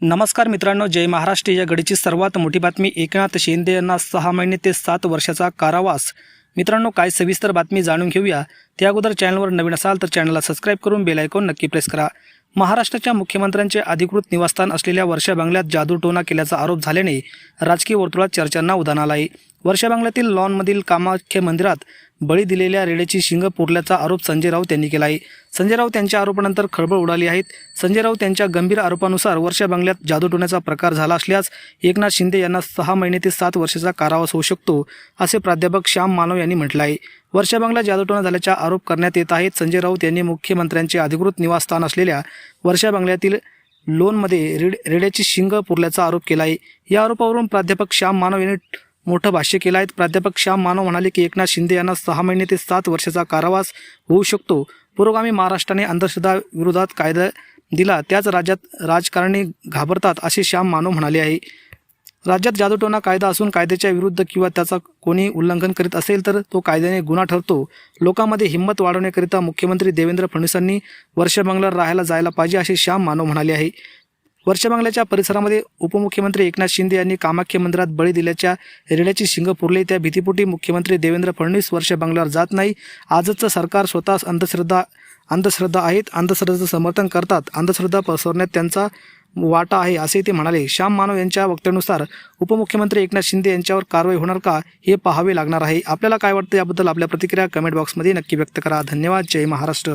नमस्कार मित्रांनो जय महाराष्ट्र. या घडीची सर्वात मोठी बातमी एकनाथ शिंदे यांना सहा महिने ते सात वर्षाचा कारावास. मित्रांनो काय सविस्तर बातमी जाणून घेऊया. त्या अगोदर चॅनलवर नवीन असाल तर चॅनलला सबस्क्राईब करून बेल आयकॉन नक्की प्रेस करा. महाराष्ट्राच्या मुख्यमंत्र्यांचे अधिकृत निवासस्थान असलेल्या वर्षा बंगल्यात जादूटोना केल्याचा आरोप झाल्याने राजकीय वर्तुळात चर्चांना उदाहरण आलं आहे वर्षा बंगल्यातील लॉनमधील कामाख्य मंदिरात बळी दिलेल्या रेड्याची शिंग पुरल्याचा आरोप संजय राऊत यांनी केला आहे. संजय राऊत यांच्या आरोपानंतर खळबळ उडाली आहेत. संजय राऊत यांच्या गंभीर आरोपानुसार वर्षा बंगल्यात जादूटोण्याचा प्रकार झाला असल्यास एकनाथ शिंदे यांना सहा महिने ते सात वर्षाचा कारावास होऊ शकतो असे प्राध्यापक श्याम मानव यांनी म्हटलं आहे. वर्षा बंगला जादूटोणा झाल्याचा आरोप करण्यात येत आहेत. संजय राऊत यांनी मुख्यमंत्र्यांचे अधिकृत निवासस्थान असलेल्या वर्षा बंगल्यातील लोनमध्ये रेड रेड्याची शिंग पुरल्याचा आरोप केला आहे. या आरोपावरून प्राध्यापक श्याम मानव यांनी मोठं भाष्य केलं आहे. प्राध्यापक श्याम मानव म्हणाले की एकनाथ शिंदे यांना सहा महिने ते सात वर्षाचा कारावास होऊ शकतो. पुरोगामी महाराष्ट्राने अंधश्रद्धा विरोधात कायदा दिला. त्याच राज्यात राजकारणी घाबरतात असे श्याम मानव म्हणाले आहे. राज्यात जादूटोना कायदा असून कायद्याच्या विरुद्ध किंवा त्याचा कोणी उल्लंघन करीत असेल तर तो कायद्याने गुन्हा ठरतो. लोकांमध्ये हिंमत वाढवण्याकरिता मुख्यमंत्री देवेंद्र फडणवीसांनी वर्षा राहायला जायला पाहिजे असे श्याम मानव म्हणाले आहे. वर्षा बंगल्याच्या परिसरामध्ये उपमुख्यमंत्री एकनाथ शिंदे यांनी कामाख्या मंदिरात बळी दिल्याच्या रेड्याची शिंग पुरले. त्या भीतीपोटी मुख्यमंत्री देवेंद्र फडणवीस वर्ष बंगल्यावर जात नाही. आजचं सरकार स्वतः अंधश्रद्धा अंधश्रद्धा आहेत. अंधश्रद्धेचं समर्थन करतात. अंधश्रद्धा पसरण्यात त्यांचा वाटा आहे असे ते म्हणाले. श्याम मानव यांच्या वक्त्यानुसार उपमुख्यमंत्री एकनाथ शिंदे यांच्यावर कारवाई होणार का हे पाहावे लागणार आहे. आपल्याला काय वाटतं याबद्दल आपल्या प्रतिक्रिया कमेंट बॉक्समध्ये नक्की व्यक्त करा. धन्यवाद. जय महाराष्ट्र.